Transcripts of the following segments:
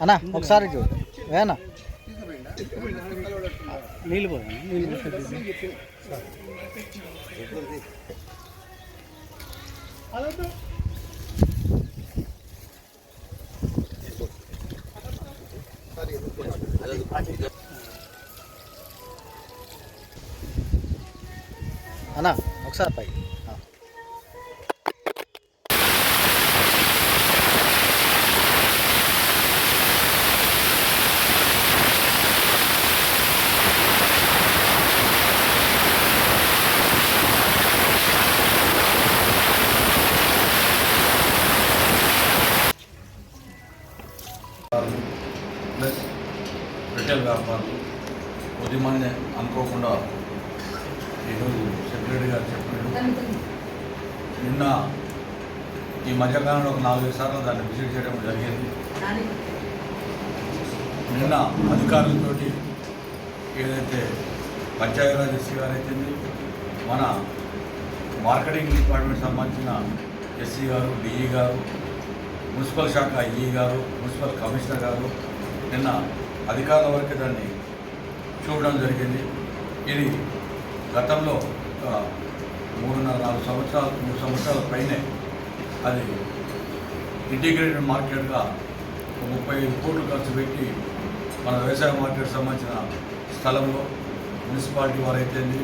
అన్నా ఒకసారి చూడు. వేనా నీళ్ళు పోదా నీళ్ళు అన్నా ఒకసారి పై ప్లస్ రిటైల్ వ్యాపారులు కొద్దిమంది అనుకోకుండా ఈరోజు సెక్రటరీ గారు చెప్పినట్టు నిన్న ఈ మధ్యకాలంలో ఒక నాలుగైదు సార్లు దాన్ని విజిట్ చేయడం జరిగింది. నిన్న అధికారులతోటి ఏదైతే పంచాయతీరాజ్ ఎస్సీ గారు అయితే మన మార్కెటింగ్ డిపార్ట్మెంట్ సంబంధించిన ఎస్సీ గారు డిఈ గారు మున్సిపల్ శాఖ ఈఈ గారు మున్సిపల్ కమిషనర్ గారు నిన్న అధికారుల వరకు దాన్ని చూడడం జరిగింది. ఇది గతంలో ఒక మూడున్నర నాలుగు సంవత్సరాలు మూడు సంవత్సరాల పైనే అది ఇంటిగ్రేటెడ్ మార్కెట్గా ఒక ముప్పై ఐదు కోట్లు ఖర్చు పెట్టి మన వ్యవసాయ మార్కెట్ సంబంధించిన స్థలంలో మున్సిపాలిటీ వారైతేంది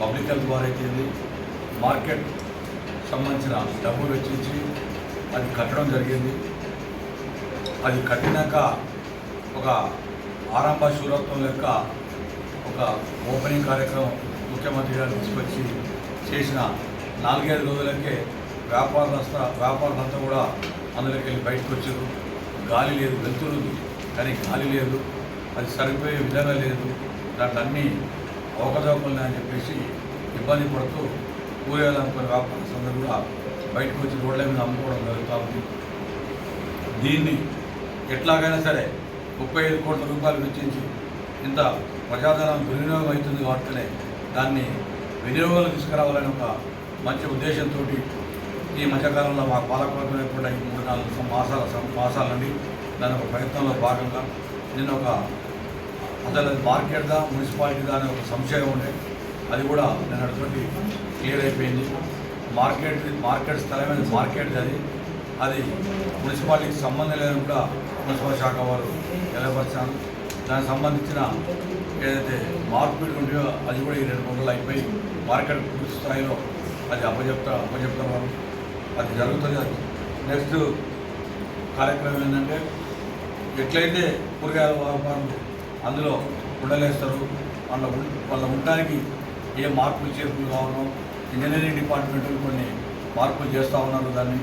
పబ్లిక్ హెల్త్ వారైతేంది మార్కెట్ సంబంధించిన డబ్బులు వెచ్చించి అది కట్టడం జరిగింది. అది కట్టినాక ఒక ఆరంభ శూరత్వం యొక్క ఒక ఓపెనింగ్ కార్యక్రమం ముఖ్యమంత్రి గారు తీసుకొచ్చి చేసిన నాలుగైదు రోజులకే వ్యాపారులంతా వ్యాపారులంతా కూడా అందులోకి వెళ్ళి బయటకు వచ్చారు గాలి లేదు వెళ్తురు కానీ గాలి లేదు అది సరిపోయే విధంగా లేదు. దాంట్లో అన్నీ అవకతవకలు అని చెప్పేసి ఇబ్బంది పడుతూ కూరగాయలు అనుకునే వ్యాపారస్తులందరూ కూడా బయటకు వచ్చి రోడ్ల మీద అమ్ముకోవడం జరుగుతూ ఉంది. దీన్ని ఎట్లాగైనా సరే ముప్పై ఐదు కోట్ల రూపాయలు వెచ్చించి ఇంత ప్రజాధనం దుర్వినియోగం అవుతుంది కాబట్టినే దాన్ని వినియోగంలో తీసుకురావాలని ఒక మంచి ఉద్దేశంతో ఈ మధ్యకాలంలో మా పాలకవర్గం కూడా ఈ మూడు నాలుగు మాసాల మాసాలని మాసాల నుండి దాని ఒక ప్రయత్నంలో భాగంగా నేను ఒక అసలు మార్కెట్దా మున్సిపాలిటీదా అనే ఒక సంశయం ఉండే. అది కూడా నేను అటువంటి క్లియర్ అయిపోయింది. మార్కెట్ మార్కెట్ స్థలమైన మార్కెట్ అది. అది మున్సిపాలిటీకి సంబంధం లేదని కూడా మున్సిపల్ శాఖ వారు నిలబరిచారు. దానికి సంబంధించిన ఏదైతే మార్పులు ఉంటాయో అది కూడా ఈ రెండు మూడు అయిపోయి మార్కెట్ పూర్తి స్థాయిలో అది అప్పచెప్తా అప్పచెప్తారు అది జరుగుతుంది నెక్స్ట్ కార్యక్రమం ఏంటంటే ఎట్లయితే కూరగాయల వ్యాపారం అందులో ఉండలేస్తారు వాళ్ళ వాళ్ళ ఉండడానికి ఏ మార్పులు చేర్పులు కావాలో ఇంజనీరింగ్ డిపార్ట్మెంట్ కొన్ని మార్పులు చేస్తూ ఉన్నారు దాన్ని.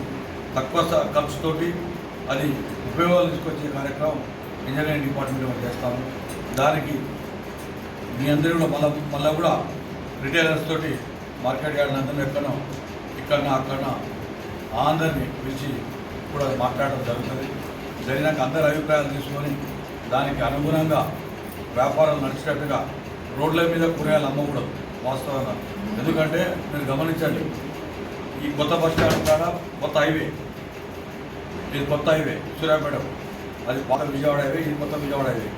తక్కువ స- ఖర్చుతోటి అది ఉపయోగాలు తీసుకొచ్చే కార్యక్రమం ఇంజనీరింగ్ డిపార్ట్మెంట్ చేస్తాము దానికి మీ అందరూ కూడా మళ్ళీ మళ్ళీ కూడా రిటైలర్స్ తోటి మార్కెట్ యార్డ్ అందరూ ఎక్కడో ఇక్కడ అక్కడ అందరినీ పిలిచి కూడా మాట్లాడడం జరుగుతుంది. జరిగినాక అందరి అభిప్రాయాలు తీసుకొని దానికి అనుగుణంగా వ్యాపారం నడిచేటట్టుగా రోడ్ల మీద కూరగాయలు అమ్మకూడదు వాస్తవంగా. ఎందుకంటే మీరు గమనించండి ఈ కొత్త బస్ స్టాండ్ కాడ కొత్త హైవే. ఇది కొత్త హైవే సూర్యాపేట అది పాత విజయవాడ హైవే ఇది కొత్త విజయవాడ హైవే.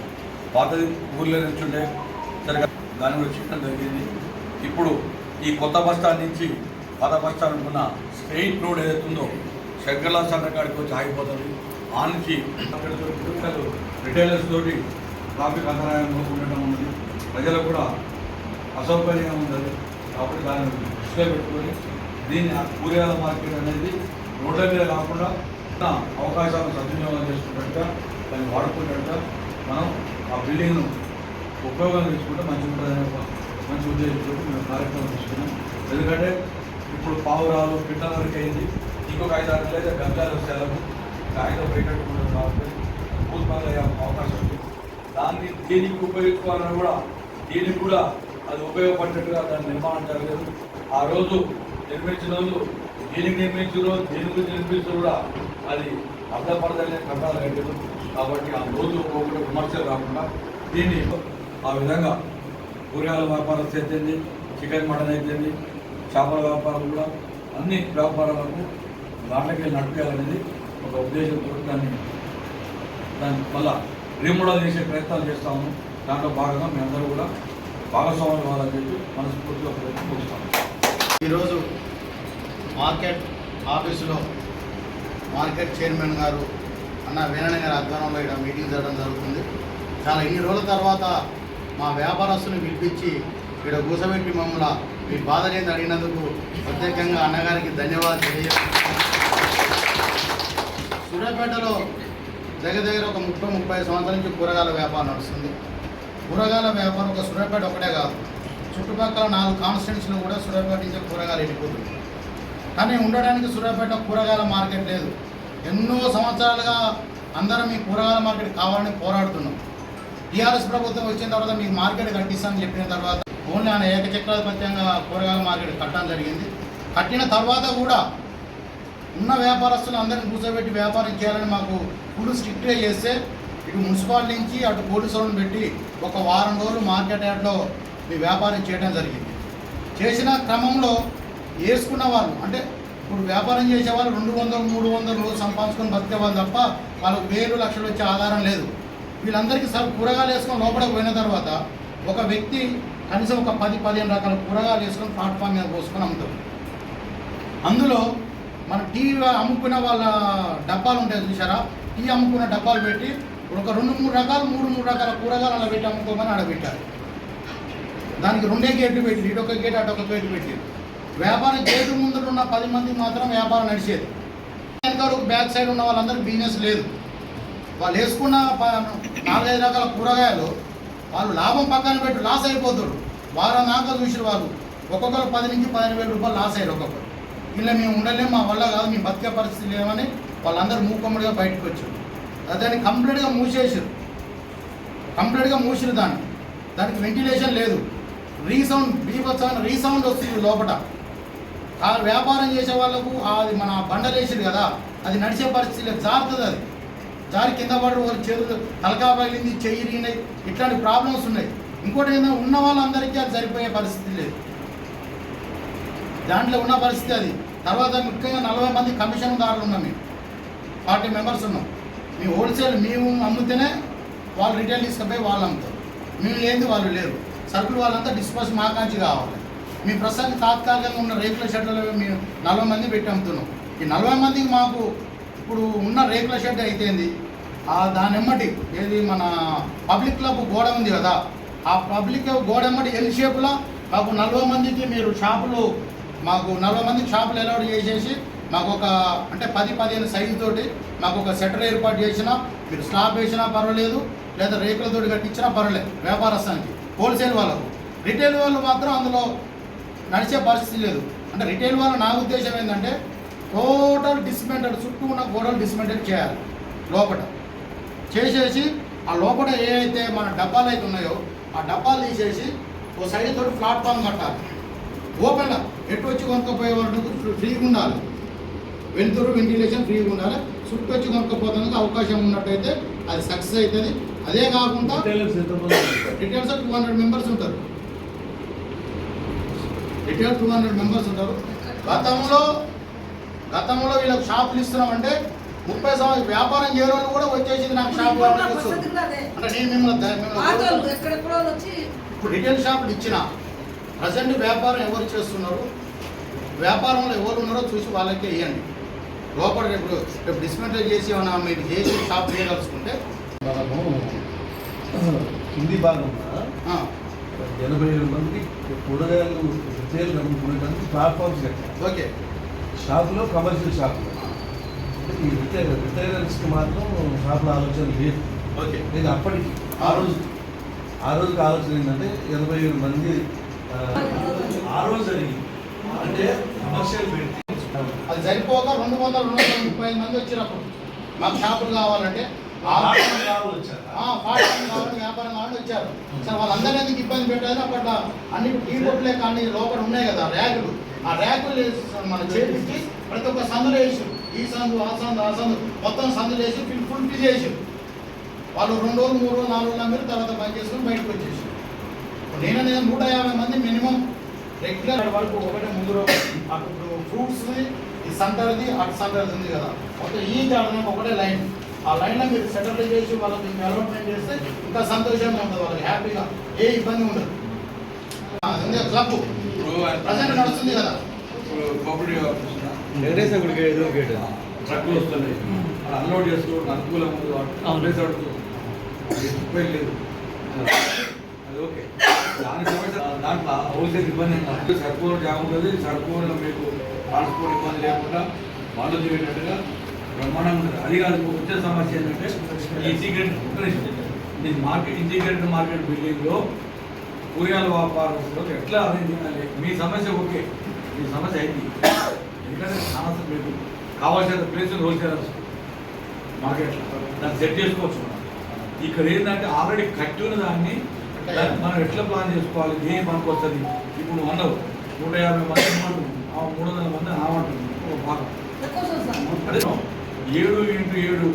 పాతది ఊర్లో నుంచి ఉండే సరిగా దాని కూడా చేయడం జరిగింది. ఇప్పుడు ఈ కొత్త బస్ స్టాండ్ నుంచి పాత స్ట్రెయిట్ రోడ్ ఏదైతే ఉందో శంకర్లా సెంటర్ కాడికి వచ్చి ఆగిపోతుంది. ఆ నుంచి అక్కడ రిటైలర్స్ తోటి ట్రాఫిక్ అంతరాయం ఉండటం ఉన్నది. ప్రజలకు కూడా అసౌకర్యంగా ఉన్నది. కాబట్టి దాన్ని దృష్టిలో పెట్టుకొని దీన్ని ఆ కూరగాయల మార్కెట్ అనేది రోడ్ల మీద కాకుండా అవకాశాలను సద్వినియోగం చేసుకున్నట్టుగా దాన్ని వాడుకున్నట్టుగా మనం ఆ బిల్డింగ్ను ఉపయోగం తీసుకుంటే మంచి ఉంటుందనే మంచి ఉద్దేశంతో మేము కార్యక్రమం తీసుకున్నాం. ఎందుకంటే ఇప్పుడు పావురాలు పిట్టల వరకు అయింది. ఇంకొక ఐదు ఆరు లేదా గంగాల సెలవు కాగితం పెట్టినట్టు ఉండదు కాబట్టి భూస్మాలు అయ్యే అవకాశం ఉంది. దాన్ని దేనికి ఉపయోగించుకోవాలని కూడా దీనికి కూడా అది ఉపయోగపడేట్టుగా దాని నిర్మాణం జరగలేదు. ఆ రోజు నిర్మించిన వాళ్ళు దీనికి నిర్మించారు దీనికి నిర్మించారు కూడా అది అర్థపడదనే కట్టాలి కట్టారు కాబట్టి ఆ రోజు ఒకటి విమర్శలు రాకుండా దీన్ని ఆ విధంగా కూరగాయల వ్యాపారం చేసింది చికెన్ మటన్ అయిపోయింది చేపల వ్యాపారం కూడా అన్ని వ్యాపారాలకు దాంట్లోకి నడిపేయాలనేది ఒక ఉద్దేశంతో దాన్ని దాన్ని మళ్ళా రిమోడల్ చేసే ప్రయత్నాలు చేస్తాము దాంట్లో భాగంగా మేమందరూ కూడా భాగస్వామ్యం కావాలని చెప్పి మనస్ఫూర్తిగా ప్రయత్నిస్తాము ఈరోజు మార్కెట్ ఆఫీసులో మార్కెట్ చైర్మన్ గారు అన్న వీరణ గారి ఆధ్వర్యంలో ఇక్కడ మీటింగ్ జరగడం జరుగుతుంది. చాలా ఇన్ని రోజుల తర్వాత మా వ్యాపారస్తుని పిలిపించి ఇక్కడ కూసబెట్టి మమ్మల్ని మీ బాధ లేని అడిగినందుకు ప్రత్యేకంగా అన్నగారికి ధన్యవాదాలు తెలియజేస్తున్నాను సూర్యాపేటలో దగ్గర దగ్గర ఒక ముప్పై ముప్పై సంవత్సరాల నుంచి కూరగాయల వ్యాపారం నడుస్తుంది. కూరగాయల వ్యాపారం ఒక సూర్యాపేట ఒకటే కాదు. చుట్టుపక్కల నాలుగు కాన్స్టిట్యూన్స్లో కూడా సూర్యాపేట నుంచి కూరగాయలు వెళ్ళిపోతుంది కానీ ఉండడానికి సూర్యాపేట కూరగాయల మార్కెట్ లేదు. ఎన్నో సంవత్సరాలుగా అందరం ఈ కూరగాయల మార్కెట్ కావాలని పోరాడుతున్నాం. టీఆర్ఎస్ ప్రభుత్వం వచ్చిన తర్వాత మీకు మార్కెట్ కట్టిస్తామని చెప్పిన తర్వాత ఓన్లీ ఆయన ఏకచక్రాధిపత్యంగా కూరగాయల మార్కెట్ కట్టడం జరిగింది. కట్టిన తర్వాత కూడా ఉన్న వ్యాపారస్తులు అందరిని కూర్చోబెట్టి వ్యాపారం చేయాలని మాకు ఫుల్ స్ట్రిక్ట్గా చేస్తే ఇటు మున్సిపాలిటీ నుంచి అటు పోలీసు వాళ్ళని పెట్టి ఒక వారం రోజులు మార్కెట్ యార్డ్లో మీ వ్యాపారం చేయడం జరిగింది. చేసిన క్రమంలో వేసుకున్న వాళ్ళు అంటే ఇప్పుడు వ్యాపారం చేసేవాళ్ళు రెండు వందలు మూడు వందలు రోజు సంపాదించుకొని బతికేవాళ్ళు తప్ప వాళ్ళకు వేలు లక్షలు వచ్చే ఆధారం లేదు. వీళ్ళందరికీ సార్ కూరగాయలు వేసుకొని లోపలికి పోయిన తర్వాత ఒక వ్యక్తి కనీసం ఒక పది పదిహేను రకాల కూరగాయలు వేసుకొని ప్లాట్ఫామ్ మీద పోసుకొని అమ్ముతాం అందులో మన టీ అమ్ముకున్న వాళ్ళ డబ్బాలు ఉంటాయి చూసారా టీ అమ్ముకున్న డబ్బాలు పెట్టి ఒక రెండు మూడు రకాలు మూడు మూడు రకాల కూరగాయలు అలా పెట్టి అమ్ముకోమని ఆడబెట్టారు. దానికి రెండే గేట్లు పెట్టి ఇటు ఒక గేట్ అటు ఒక గేట్ పెట్టి వ్యాపారం గేటు ముందు ఉన్న పది మంది మాత్రం వ్యాపారం నడిచేది. వెనకాల బ్యాక్ సైడ్ ఉన్న వాళ్ళందరికీ బిజినెస్ లేదు. వాళ్ళు వేసుకున్న ప- నాలుగైదు రకాల కూరగాయలు వాళ్ళు లాభం పక్కన పెట్టి లాస్ అయిపోతారు. వారం దాకా చూసిన వాళ్ళు. ఒక్కొక్కరు పది నుంచి పదిహేను వేల రూపాయలు లాస్ అయ్యారు ఒక్కొక్కరు. ఇలా మేము ఉండలేము మా వల్ల కాదు మేము బతికే పరిస్థితి లేవని వాళ్ళందరూ మూకమ్మడిగా బయటకు వచ్చారు. దాన్ని కంప్లీట్గా మూసేసారు. కంప్లీట్గా మూసిరు దాన్ని. దానికి వెంటిలేషన్ లేదు. రీసౌండ్ బీభత్సమైన రీసౌండ్ వస్తుంది లోపల ఆ వ్యాపారం చేసే వాళ్ళకు అది మన బండలేసింది కదా అది నడిచే పరిస్థితి లేదు. జారుతుంది అది. జారి కింద పడరు వాళ్ళ చేతులు తలకా పగిలింది చెయ్యి ఇరిగినాయి. ఇట్లాంటి ప్రాబ్లమ్స్ ఉన్నాయి. ఇంకోటి ఏంటంటే ఉన్న వాళ్ళందరికీ అది సరిపోయే పరిస్థితి లేదు. దాంట్లో ఉన్న పరిస్థితి అది. తర్వాత ముఖ్యంగా నలభై మంది కమిషన్దారులు ఉన్నాం మేము. ఫార్టీ మెంబర్స్ ఉన్నాం. మీ హోల్సేల్ మేము అమ్ముతేనే వాళ్ళు రిటైల్ తీసుకుపోయి వాళ్ళు అమ్ముతారు. మేము లేని వాళ్ళు లేరు. సరుకులు వాళ్ళంతా డిస్పోజ్ మాకాంచి కావాలి. మీ ప్రస్తుతానికి తాత్కాలికంగా ఉన్న రేకుల షెడ్లలో మేము నలభై మంది పెట్టి అమ్ముతున్నాం. ఈ నలభై మందికి మాకు ఇప్పుడు ఉన్న రేకుల షెడ్ అయితేంది ఆ దాని ఎమ్మటి ఏది మన పబ్లిక్ క్లబ్ గోడ ఉంది కదా ఆ పబ్లిక్ గోడ ఎమ్మటి ఎల్ షేప్లో మాకు నలభై మందికి మీరు షాపులు మాకు నలభై మందికి షాపులు అలౌట్ చేసేసి మాకు ఒక అంటే పది పదిహేను సైజు తోటి మాకు ఒక సెటర్ ఏర్పాటు చేసినా మీరు స్లాబ్ వేసినా పర్వాలేదు లేదా రేకులతోటి కట్టించినా పర్వాలేదు వ్యాపారస్తానికి హోల్సేల్ వాళ్ళకు. రిటైల్ వాళ్ళు మాత్రం అందులో నడిచే పరిస్థితి లేదు. అంటే రిటైల్ వాళ్ళ నా ఉద్దేశం ఏంటంటే టోటల్ డిస్మెంటెడ్ చుట్టూ ఉన్న గోడలు డిస్మెంటెడ్ చేయాలి లోపల చేసేసి ఆ లోపల ఏ అయితే మన డబ్బాలు అయితే ఉన్నాయో ఆ డబ్బాలు తీసేసి ఓ సైడ్ తోటి ప్లాట్ఫామ్ కట్టాలి. ఓపెన్ ఎటు వచ్చి కొనుక్కపోయే వాళ్ళకు ఫ్రీగా ఉండాలి. వెలుతురు వెంటిలేషన్ ఫ్రీగా ఉండాలి. చుట్టూ వచ్చి కొనుక్కపోతానికి అవకాశం ఉన్నట్టయితే అది సక్సెస్ అవుతుంది. అదే కాకుండా? రిటైల్స్ టూ హండ్రెడ్ మెంబర్స్ ఉంటారు. రిటైల్ టూ హండ్రెడ్ మెంబర్స్ ఉంటారు. గతంలో గతంలో వీళ్ళకి షాపులు ఇస్తున్నామంటే ముప్పై సంవత్సరాలు వ్యాపారం చేయని వాళ్ళు కూడా వచ్చేసింది నాకు షాప్. అంటే నేను మిమ్మల్ని ఇప్పుడు రిటైల్ షాపులు ఇచ్చిన ప్రజెంట్ వ్యాపారం ఎవరు చేస్తున్నారు? వ్యాపారంలో ఎవరు ఉన్నారో చూసి వాళ్ళకే ఇవ్వండి లోపల రేపు రేపు డిస్మెంటల్ చేసి ఏమైనా మీరు చేసి షాప్ చేయదలుచుకుంటే మనము కింది భాగం ఆ, ఎనభై ఏడు మందికి కూరగాయలు రిటైల్ అమ్ముకునేటానికి ప్లాట్ఫామ్స్ ఓకే. షాపులో కమర్షియల్ షాపులో. ఈ రిటైల్ రిటైలర్స్కి మాత్రం షాపుల ఆలోచన లేదు. ఓకే. నేను అప్పటికి. ఆ రోజు ఆ రోజుకి ఆలోచన ఏంటంటే ఎనభై ఏడు మంది ఆ, ఆ రోజు జరిగింది. అంటే కమర్షియల్ పెట్టి అది సరిపోక రెండు వందల రెండు వందల ముప్పై ఐదు మంది వచ్చినప్పుడు. మాకు షాపులు కావాలంటే పాఠశాల వ్యాపారం కావాలని వచ్చారు. సరే వాళ్ళందరినీ ఎందుకు ఇబ్బంది పెట్టారు? అప్పట్లో అన్ని టీ కొట్లే కానీ లోపల ఉన్నాయి కదా ర్యాకులు. ఆ ర్యాకులు వేసి మన చేపించి ప్రతి ఒక్క సందులు వేసి ఈ సందు ఆ సందు ఆ సందు. మొత్తం సందులు వేసి ఫిల్ ఫుల్ ఫిల్ చేసి వాళ్ళు రెండు రోజులు మూడు రోజులు నాలుగు రోజులు తర్వాత పని చేసుకుని బయటకు వచ్చేసి నేను నూట యాభై మంది మినిమం రెగ్యులర్ వరకు ఒకటే ముందు రోజు. అప్పుడు ఫ్రూట్స్ ఈ సంటర్ది అటు సంటర్ది ఉంది కదా. మొత్తం ఈ జాడన ఒకటే లైన్. ఆ లైన్లో మీరు సెటిల్ చేసి వాళ్ళకి డెవలప్మెంట్ చేస్తే ఇంకా సంతోషంగా ఉంటుంది వాళ్ళకి హ్యాపీగా ఏ ఇబ్బంది ఉండదు. అది క్లబ్. ప్రజెంట్ నడుస్తుంది కదా? వెంకటేశ్వర గుడికి ఎదురు గేట్ ట్రక్కులు వస్తున్నాయి. అన్లోడ్ చేసుకోవడం అనుకూలం అది లేదు. అది ఓకే. దాని సమస్య దాంట్లో హోల్సేల్ ఇబ్బంది ఏం కాదు. సరుకు జాబ్ ఉంటుంది. సరుకు మీకు ట్రాన్స్పోర్ట్ ఇబ్బంది లేకుండా వాళ్ళు దిగేటట్టుగా బ్రహ్మాండంగా ఉంటుంది. అది కాదు వచ్చే సమస్య ఏంటంటే ఈ ఇంటిగ్రేటెడ్. ఈ మార్కెట్ ఇంటిగ్రేటెడ్ మార్కెట్ బిల్డింగ్లో కూరగాయల వ్యాపారంలో ఎట్లా అరేంజ్ చేయాలి? మీ సమస్య ఓకే. మీ సమస్య అయింది. ఎందుకంటే సమస్య మీకు కావాల్సిన ప్లేస్ రోజు కదా మాకు ఎట్లా దాన్ని సెట్ చేసుకోవచ్చు మనం. ఇక్కడ ఏంటంటే ఆల్రెడీ కట్టి ఉన్న దాన్ని మనం ఎట్లా ప్లాన్ చేసుకోవాలి? ఏం మనకు వస్తుంది? ఇప్పుడు అన్నావు నూట యాభై మంది ఉన్నారు. ఆ మూడు వందల మంది ఆమంటుంది ఒక భాగం అదే ఏడు ఇంటూ ఏడు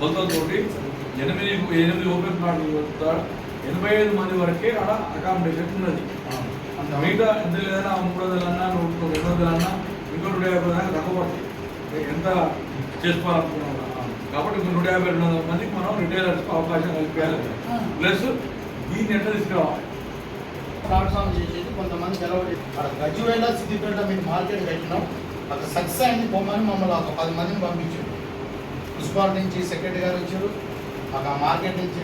కొలతలతోటి ఎనిమిది ఎనిమిది ఓపెన్ ప్లాట్లు ఎనభై ఐదు మంది వరకే ఆడ అకామిడేషన్ ఉన్నది. మిగతా ఎంత లేదన్నా మూడు వందలు అన్నా నూట రెండు వందలు అన్నా ఇంకో నూట యాభై దాకా తక్కువ ఎంత చేసుకోవాలనుకున్నాం కాబట్టి ఇంకో నూట యాభై రెండు వందల మందికి మనం రిటైలర్స్కి అవకాశం కల్పించాలి. ప్లస్ దీన్ని ఎట్లా తీసుకురావాలి? ప్లాట్ఫామ్ చేసేది కొంతమంది అక్కడ గజ్వేల సిద్దిపేట మీరు మార్కెట్ పెట్టినాం అక్కడ సక్సెస్ అయింది పోమని మమ్మల్ని ఒక పది మందిని పంపించారు. మున్సిపాలిటీ నుంచి సెక్రటరీ గారు వచ్చారు. మాకు ఆ మార్కెట్ నుంచి